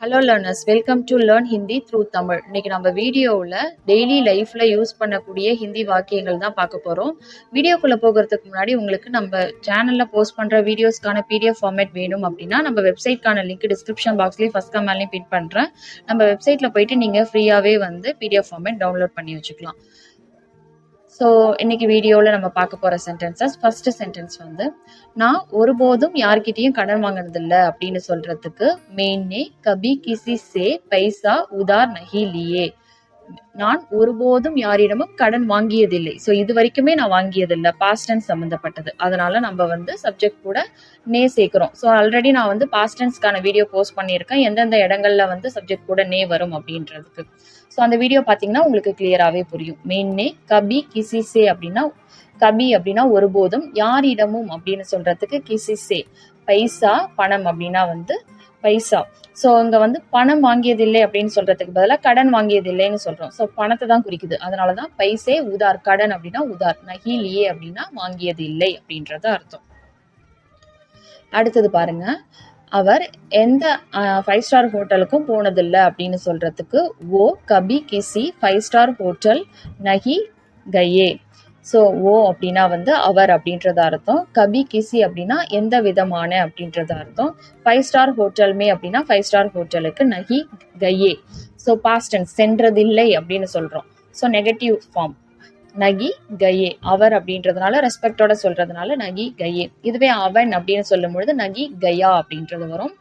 Hello learners welcome to learn Hindi through Tamil இன்னைக்கு நம்ம வீடியோவில் டெய்லி லைஃப்பில் யூஸ் பண்ணக்கூடிய ஹிந்தி வாக்கியங்கள் தான் பார்க்க போகிறோம் வீடியோக்குள்ளே போகிறதுக்கு முன்னாடி உங்களுக்கு நம்ம சேனலில் போஸ்ட் பண்ணுற வீடியோஸ்க்கான பிடிஎஃப் ஃபார்மேட் வேணும் அப்படின்னா நம்ம வெப்சைட்க்கான லிங்க் டிஸ்கிரிப்ஷன் பாக்ஸ்லேயும் ஃபஸ்ட் கமெண்ட்லேயும் பின் பண்ணுறேன் நம்ம வெப்சைட்டில் போயிட்டு நீங்கள் ஃப்ரீயாகவே வந்து பிடிஎஃப் ஃபார்மேட் டவுன்லோட் பண்ணி வச்சுக்கலாம். ஸோ இன்னைக்கு வீடியோவில் நம்ம பார்க்க போகிற சென்டென்சஸ் ஃபர்ஸ்ட் சென்டென்ஸ் வந்து நான் ஒருபோதும் யார்கிட்டயும் கடன் வாங்கினதில்ல அப்படின்னு சொல்கிறதுக்கு மெயினே கபி கிசி சே பைசா உதார் நஹி லியே. நான் ஒருபோதும் யாரிடமும் கடன் வாங்கியதில்லை. ஸோ இது வரைக்குமே நான் வாங்கியதில்லை. பாஸ்ட் டென்ஸ் சம்மந்தப்பட்டது அதனால நம்ம வந்து சப்ஜெக்ட் கூட நே சேர்க்குறோம். ஸோ ஆல்ரெடி நான் வந்து பாஸ்ட் டென்ஸ்க்கான வீடியோ போஸ்ட் பண்ணியிருக்கேன். எந்தெந்த இடங்கள்ல வந்து சப்ஜெக்ட் கூட நே வரும் அப்படின்றதுக்கு. ஸோ அந்த வீடியோ பார்த்தீங்கன்னா உங்களுக்கு கிளியராகவே புரியும். மெயின் நே கபி கிசிசே அப்படின்னா கபி அப்படின்னா ஒருபோதும் யாரிடமும் அப்படின்னு சொல்றதுக்கு கிசிசே பைசா பணம் அப்படின்னா வந்து பைசா. ஸோ இங்கே வந்து பணம் வாங்கியதில்லை அப்படின்னு சொல்றதுக்கு பதிலாக கடன் வாங்கியதில்லைன்னு சொல்றோம். ஸோ பணத்தை தான் குறிக்குது. அதனால தான் பைசே உதார். கடன் அப்படின்னா உதார். நகிலியே அப்படின்னா வாங்கியது இல்லை அப்படின்றத அர்த்தம். அடுத்தது பாருங்க. அவர் எந்த ஃபைவ் ஸ்டார் ஹோட்டலுக்கும் போனதில்லை அப்படின்னு சொல்றதுக்கு ஓ கபி கிசி ஃபைவ் ஸ்டார் ஹோட்டல் நகி கயே. ஸோ ஓ அப்படின்னா வந்து அவர் அப்படின்றத அர்த்தம். கபி கிசி அப்படின்னா எந்த விதமான அப்படின்றத அர்த்தம். ஃபைவ் ஸ்டார் ஹோட்டல்மே அப்படின்னா ஃபைவ் ஸ்டார் ஹோட்டலுக்கு நகி கையே. ஸோ பாஸ்ட் டென்ஸ் சென்றதில்லை அப்படின்னு சொல்கிறோம் ஸோ நெகட்டிவ் ஃபார்ம் நகி கையே. அவர் அப்படின்றதுனால ரெஸ்பெக்டோட சொல்றதுனால நகி கையே. இதுவே அவன் அப்படின்னு சொல்லும் பொழுது நகி கயா அப்படின்றது வரும்.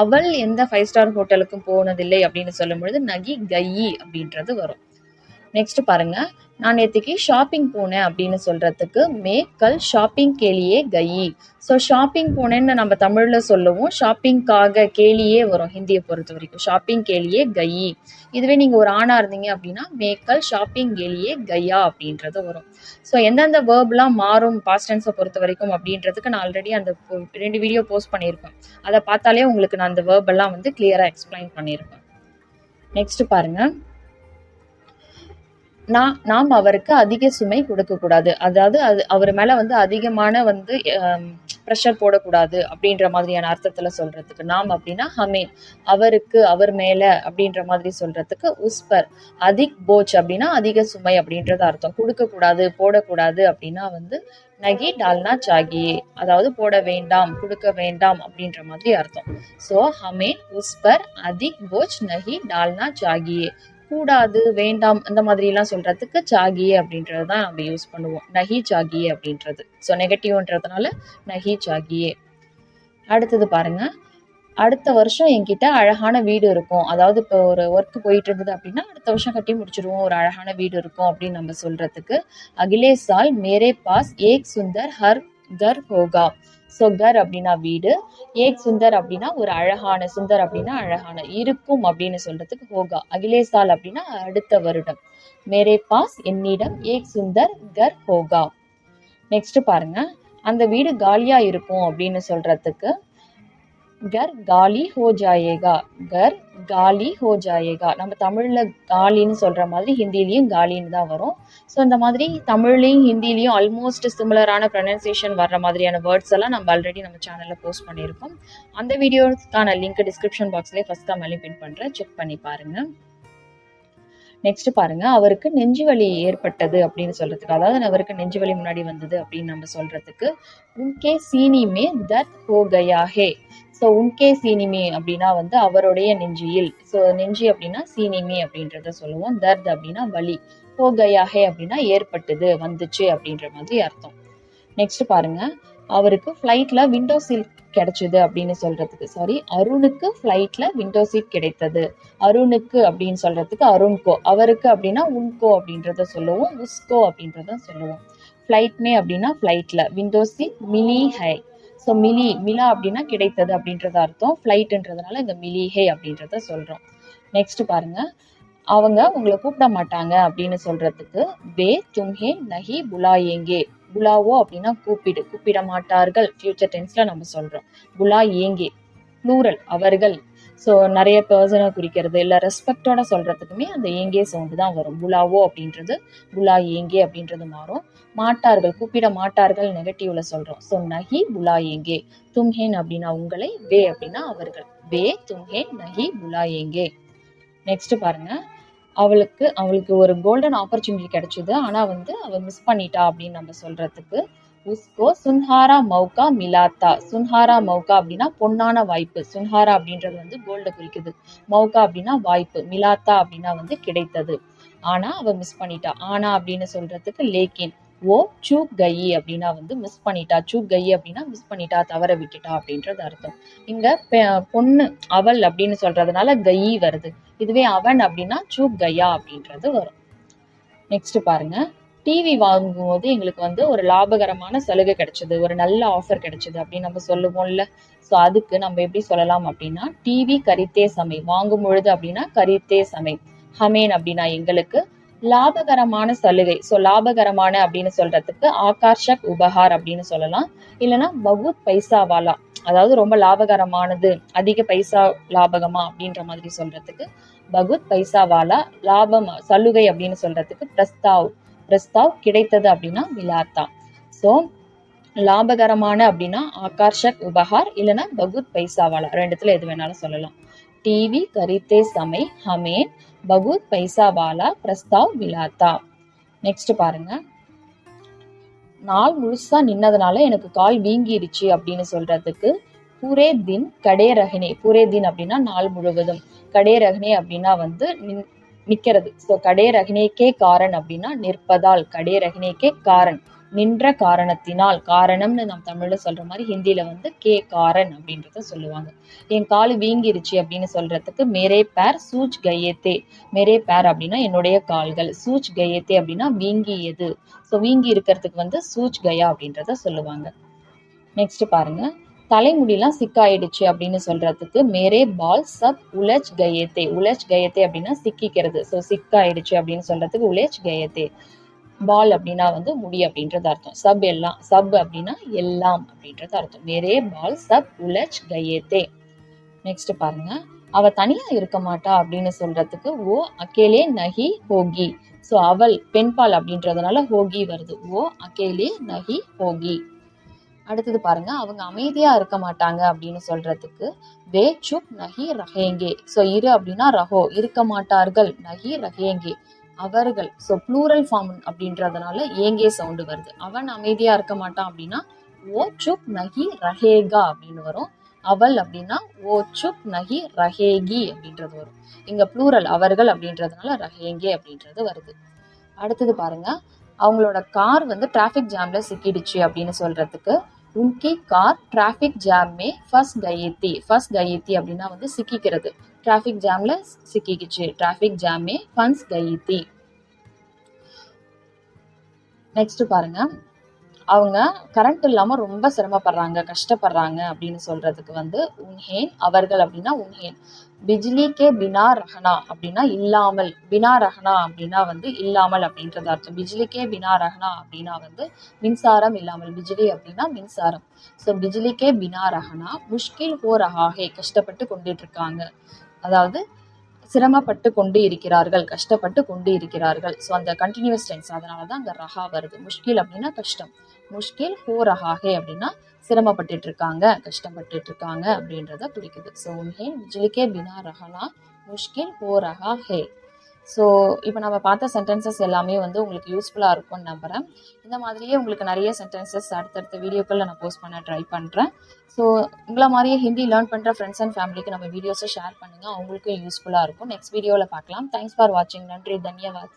அவள் எந்த ஃபைவ் ஸ்டார் ஹோட்டலுக்கும் போனதில்லை அப்படின்னு சொல்லும் பொழுது நகி கையி அப்படின்றது வரும். நெக்ஸ்ட் பாருங்க. நான் நேற்றுக்கு ஷாப்பிங் போனேன் அப்படின்னு சொல்றதுக்கு மேக்கல் ஷாப்பிங் கேலியே கயி. ஸோ ஷாப்பிங் போனேன்னு நம்ம தமிழில் சொல்லுவோம். ஷாப்பிங்காக கேலியே வரும் ஹிந்தியை பொறுத்த வரைக்கும். ஷாப்பிங் கேலியே கயி. இதுவே நீங்கள் ஒரு ஆணா இருந்தீங்க அப்படின்னா மேக்கல் ஷாப்பிங் கேலியே கயா அப்படின்றது வரும். ஸோ எந்தெந்த வேர்ப்லாம் மாறும் பாஸ்டன்ஸை பொறுத்த வரைக்கும் அப்படின்றதுக்கு நான் ஆல்ரெடி அந்த ரெண்டு வீடியோ போஸ்ட் பண்ணியிருப்பேன் அதை பார்த்தாலே உங்களுக்கு நான் அந்த வேர்பெல்லாம் வந்து கிளியராக எக்ஸ்பிளைன் பண்ணியிருப்பேன் நெக்ஸ்ட் பாருங்கள் நான் நாம் அவருக்கு அதிக சுமை கொடுக்கக்கூடாது அதாவது அது அவர் மேலே வந்து அதிகமான வந்து ப்ரெஷர் போடக்கூடாது அப்படின்ற மாதிரியான அர்த்தத்தில் சொல்கிறதுக்கு நாம் அப்படின்னா ஹமே அவருக்கு அவர் மேலே அப்படின்ற மாதிரி சொல்கிறதுக்கு உஸ்பர் அதிக் போச் அப்படின்னா அதிக சுமை அப்படின்றது அர்த்தம். கொடுக்கக்கூடாது போடக்கூடாது அப்படின்னா வந்து நகி டால்னா சாகி. அதாவது போட வேண்டாம் கொடுக்க வேண்டாம் அப்படின்ற மாதிரி அர்த்தம். ஸோ ஹமே உஸ்பர் அதிக் போச் நகி டால்னா சாகியே கூடாது வேண்டாம் அந்த மாதிரி எல்லாம் சொல்றதுக்கு சாகியே அப்படின்றது தான் நம்ம யூஸ் பண்ணுவோம். நஹி சாகி அப்படின்றது. ஸோ நெகட்டிவ்ன்றதுனால நஹி சாகியே. அடுத்தது பாருங்க. அடுத்த வருஷம் என்கிட்ட அழகான வீடு இருக்கும். அதாவது இப்போ ஒரு ஒர்க் போயிட்டு இருந்தது அப்படின்னா அடுத்த வருஷம் கட்டி முடிச்சிருவோம். ஒரு அழகான வீடு இருக்கும் அப்படின்னு நம்ம சொல்றதுக்கு. அகிலே சால் மேரே பாஸ் ஏக் சுந்தர் ஹர் கர் ஹோகா. ஸோ அப்படின்னா வீடு ஏக் சுந்தர் அப்படின்னா ஒரு அழகான சுந்தர் அப்படின்னா அழகான இருக்கும் அப்படின்னு சொல்றதுக்கு ஹோகா அகிலேசால் அப்படின்னா அடுத்த வருடம். மேரே பாஸ் என்னிடம் ஏக் சுந்தர் கர் ஹோகா. நெக்ஸ்ட் பாருங்க. அந்த வீடு காலியா இருக்கும் அப்படின்னு சொல்றதுக்கு கர் காலி ஹோ ஜாயேகா. கர் காலி ஹோ ஜாயேகா. நம்ம தமிழில் காலின்னு சொல்கிற மாதிரி ஹிந்திலையும் காலின்னு தான் வரும். ஸோ இந்த மாதிரி தமிழ்லையும் ஹிந்திலையும் ஆல்மோஸ்ட் சிமிலரான ப்ரொனன்சியேஷன் வர்ற மாதிரியான வேர்ட்ஸ் எல்லாம் நம்ம ஆல்ரெடி நம்ம சேனலில் போஸ்ட் பண்ணியிருக்கோம். அந்த வீடியோக்கான லிங்க் டிஸ்கிரிப்ஷன் பாக்ஸ்லேயே ஃபஸ்ட் கமெண்ட்லையும் பின் பண்ணுறேன் செக் பண்ணி பாருங்க. நெக்ஸ்ட் பாருங்க. அவருக்கு நெஞ்சு வலி ஏற்பட்டது அப்படின்னு சொல்றதுக்கு அதாவது அவருக்கு நெஞ்சு வலி முன்னாடி வந்தது அப்படின்னு நம்ம சொல்றதுக்கு உன்கே சீனிமே தர்த் ஹோ கயா ஹே. ஸோ உன்கே சீனிமே அப்படின்னா வந்து அவருடைய நெஞ்சியில். ஸோ நெஞ்சி அப்படின்னா சீனிமே அப்படின்றத சொல்லுவோம். தர்த் அப்படின்னா வலி. ஹோ கயா அப்படின்னா ஏற்பட்டது வந்துச்சு அப்படின்ற மாதிரி அர்த்தம். நெக்ஸ்ட் பாருங்க. அவருக்கு ஃப்ளைட்ல விண்டோ சீட் கிடைச்சது அப்படின்னு சொல்றதுக்கு சாரி அருணுக்கு ஃப்ளைட்ல விண்டோ சீட் கிடைத்தது. அருணுக்கு அப்படின்னு சொல்றதுக்கு அருண்கோ. அவருக்கு அப்படின்னா உன்கோ அப்படின்றத சொல்லுவோம். உஸ்கோ அப்படின்றத சொல்லுவோம். ஃப்ளைட்மே அப்படின்னா ஃப்ளைட்ல விண்டோ சீட் மினி ஹை ஸோ மிலி மிலா அப்படின்னா கிடைத்தது அப்படின்றத அர்த்தம். ஃப்ளைட்டுன்றதுனால இந்த மிலி ஹே அப்படின்றத சொல்கிறோம் நெக்ஸ்ட் பாருங்க. அவங்க உங்களை கூப்பிட மாட்டாங்க அப்படின்னு சொல்றதுக்கு வே தும்ஹே நஹி புலாயேங்கே புலாவோ அப்படின்னா கூப்பிடு கூப்பிட மாட்டார்கள். ஃபியூச்சர் டென்ஸ்ல நம்ம சொல்றோம். புலா ஏங்கே. ப்ளூரல் அவர்கள். ஸோ நிறைய பர்சனை குறிக்கிறது இல்லை ரெஸ்பெக்டோட சொல்கிறதுக்குமே அந்த ஏங்கே சவுண்டு தான் வரும். புலாவோ அப்படின்றது புலா ஏங்கே அப்படின்றது மாறும். மாட்டார்கள் கூப்பிட மாட்டார்கள் நெகட்டிவ்ல சொல்கிறோம் ஸோ நஹி புலா ஏங்கே தும்ஹேன் அப்படின்னா உங்களை வே அப்படின்னா அவர்கள். வே தும்ஹேன் நஹி புலா ஏங்கே நெக்ஸ்ட் பாருங்க. அவளுக்கு அவளுக்கு ஒரு கோல்டன் ஆப்பர்ச்சுனிட்டி கிடைச்சது. ஆனால் வந்து அவள் மிஸ் பண்ணிட்டா அப்படின்னு நம்ம சொல்கிறதுக்கு உஸ்கோ சுன்ஹாரா மௌகா மிலாத்தா. சுன்ஹாரா மௌகா அப்படின்னா பொன்னான வாய்ப்பு. சுன்ஹாரா அப்படின்றது வந்து கோல்டை குறிக்குது. மௌகா அப்படின்னா வாய்ப்பு. மிலாத்தா அப்படின்னா வந்து கிடைத்தது. ஆனா அவ மிஸ் பண்ணிட்டா. ஆனா அப்படின்னு சொல்றதுக்கு லேக்கின் ஓ சூ கை அப்படின்னா வந்து மிஸ் பண்ணிட்டா. சூ கை அப்படின்னா மிஸ் பண்ணிட்டா தவற விட்டுட்டா அப்படின்றது அர்த்தம். இங்க பெ- பொண்ணு அவள் அப்படின்னு சொல்றதுனால கையி வருது. இதுவே அவன் அப்படின்னா சூ கயா அப்படின்றது வரும். நெக்ஸ்ட் பாருங்க. டிவி வாங்கும்போது எங்களுக்கு வந்து ஒரு லாபகரமான சலுகை கிடைச்சது ஒரு நல்ல ஆஃபர் கிடைச்சது அப்படின்னு நம்ம சொல்லுவோம்ல. ஸோ அதுக்கு நம்ம எப்படி சொல்லலாம் அப்படின்னா டிவி கரித்தே சமை. வாங்கும் பொழுது அப்படின்னா கரித்தே சமை. ஹமேன் அப்படின்னா எங்களுக்கு லாபகரமான சலுகை. ஸோ லாபகரமான அப்படின்னு சொல்றதுக்கு ஆகாஷக் உபகார் அப்படின்னு சொல்லலாம். இல்லைன்னா பகுத் பைசாவாலா அதாவது ரொம்ப லாபகரமானது அதிக பைசா லாபகமா அப்படின்ற மாதிரி சொல்றதுக்கு பகுத் பைசாவாலா லாபம் சலுகை அப்படின்னு சொல்றதுக்கு பிரஸ்தாவ். பிரஸ்தாவ் கிடைத்தது அப்படின்னா விலாத்தா. ஸோ லாபகரமான அப்படின்னா ஆகர்ஷக் உபகார் இல்லைன்னா பகுத் பைசாவாலா. ரெண்டுத்துல எது வேணாலும் சொல்லலாம். டிவி கரித்தே சமை ஹமேன் பகுத் பைசாவாலா பிரஸ்தாவ் விலாத்தா. நெக்ஸ்ட் பாருங்க. நாள் முழுசா நின்னதுனால எனக்கு கால் வீங்கிருச்சு அப்படின்னு சொல்றதுக்கு பூரே தின் கடே ரஹினே பூரே தின் அப்படின்னா நாள் முழுவதும். கடே ரஹினே அப்படின்னா வந்து நின்- நிற்கிறது. ஸோ கடே ரகினேக்கே காரன் அப்படின்னா நிற்பதால் கடே ரகினேக்கே காரன் நின்ற காரணத்தினால் காரணம்னு நம்ம தமிழ்ல சொல்ற மாதிரி ஹிந்தியில வந்து கே காரன் அப்படின்றத சொல்லுவாங்க. என் கால் வீங்கிருச்சு அப்படின்னு சொல்றதுக்கு மேரே பேர் சூச் கயத்தே. மேரே பேர் அப்படின்னா என்னுடைய கால்கள். சூச் கயத்தே அப்படின்னா வீங்கியது. ஸோ வீங்கி இருக்கிறதுக்கு வந்து சூச் கயா அப்படின்றத சொல்லுவாங்க. நெக்ஸ்ட் பாருங்க. தலைமுடிலாம் சிக்காயிடுச்சு அப்படின்னு சொல்றதுக்கு மேரே பால் சப் உலச் கயத்தே. உலச் கயத்தே அப்படின்னா சிக்கிக்கிறது. ஸோ சிக்காயிடுச்சு அப்படின்னு சொல்றதுக்கு உலேஜ் கயத்தே. பால் அப்படின்னா வந்து முடி அப்படின்றது அர்த்தம். சப் எல்லாம் சப் அப்படின்னா எல்லாம் அப்படின்றது அர்த்தம். மேரே பால் சப் உலச் கயத்தே. நெக்ஸ்ட் பாருங்க. அவ தனியா இருக்க மாட்டா அப்படின்னு சொல்றதுக்கு ஓ அக்கேலே நஹி ஹோகி. ஸோ அவள் பெண்பால் அப்படின்றதுனால ஹோகி வருது. ஓ அக்கேலே நஹி ஹோகி. அடுத்தது பாருங்க அவங்க அமைதியா இருக்க மாட்டாங்க அப்படின்னு சொல்றதுக்கு வே சுப் நஹி ரஹேங்கே. ஸோ இரு அப்படின்னா ரஹோ இருக்க மாட்டார்கள் நஹி ரஹேங்கே. அவர்கள் ஸோ ப்ளூரல் ஃபார்ம் அப்படின்றதுனால ஏங்கே சவுண்டு வருது. அவன் அமைதியா இருக்க மாட்டான் அப்படின்னா ஓ சுப் நஹி ரஹேகா அப்படின்னு வரும். அவள் அப்படின்னா ஓ சுப் நஹி ரஹேகி அப்படின்றது வரும். இங்க ப்ளூரல் அவர்கள் அப்படின்றதுனால ரஹேங்கே அப்படின்றது வருது. அடுத்தது பாருங்க அவங்களோட கார் வந்து டிராஃபிக் ஜாம்ல சிக்கிடுச்சு அப்படின்னு சொல்றதுக்கு உன்கி கார் டிராஃபிக் ஜாம்மே ஃபர்ஸ்ட் கயத்தி ஃபர்ஸ்ட் கயத்தி அப்படின்னா வந்து சிக்கிக்கிறது. டிராஃபிக் ஜாம்ல சிக்கிக்கிச்சு. டிராஃபிக் ஜாமே ஃபன்ஸ் கயத்தி. நெக்ஸ்ட் பாருங்க. அவங்க கரண்ட் இல்லாமல் ரொம்ப சிரமப்படுறாங்க கஷ்டப்படுறாங்க அப்படின்னு சொல்றதுக்கு வந்து உன்ஹேன் அவர்கள் அப்படின்னா உன்ஹேன் பிஜ்லி கே பினா ரஹனா அப்படின்னா இல்லாமல் பினா ரஹனா அப்படின்னா வந்து இல்லாமல் அப்படின்றது அர்த்தம். பிஜ்லி கே பினா ரஹனா அப்படின்னா வந்து மின்சாரம் இல்லாமல் பிஜ்லி அப்படின்னா மின்சாரம். ஸோ பிஜ்லி கே பினா ரஹனா முஷ்கில் ஹோ ரஹாஹே கஷ்டப்பட்டு கொண்டுட்டு இருக்காங்க. அதாவது சிரமப்பட்டு கொண்டு இருக்கிறார்கள் கஷ்டப்பட்டு கொண்டு இருக்கிறார்கள் ஸோ அந்த கண்டினியூஸ் டென்ஸ் அதனால தான் அங்கே ரஹா வருது. முஷ்கில் அப்படின்னா கஷ்டம். முஷ்கில் ஹோ ரஹாஹே அப்படின்னா சிரமப்பட்டுட்டு இருக்காங்க கஷ்டப்பட்டுட்டு இருக்காங்க அப்படின்றத குறிக்குது ஸோ உன்ஹே பிஜ்லிக்கே பினா ரஹனா முஷ்கில் ஹோ ரஹா ஹே ஸோ இப்போ நம்ம பார்த்த சென்டென்சஸ் எல்லாமே வந்து உங்களுக்கு யூஸ்ஃபுல்லாக இருக்கும்னு நம்புகிறேன் இந்த மாதிரியே உங்களுக்கு நிறைய சென்டென்சஸ் அடுத்தடுத்த வீடியோக்களில் நான் போஸ்ட் பண்ண ட்ரை பண்ணுறேன் ஸோ உங்களை மாதிரியே ஹிந்தி லேர்ன் பண்ணுற ஃப்ரெண்ட்ஸ் அண்ட் ஃபேமிலிக்கு நம்ம வீடியோஸை ஷேர் பண்ணுங்கள் அவங்களுக்கும் யூஸ்ஃபுல்லாக இருக்கும். நெக்ஸ்ட் வீடியோவில் பார்க்கலாம். தேங்க்ஸ் ஃபார் வாட்சிங் நன்றி. தன்யவாத்.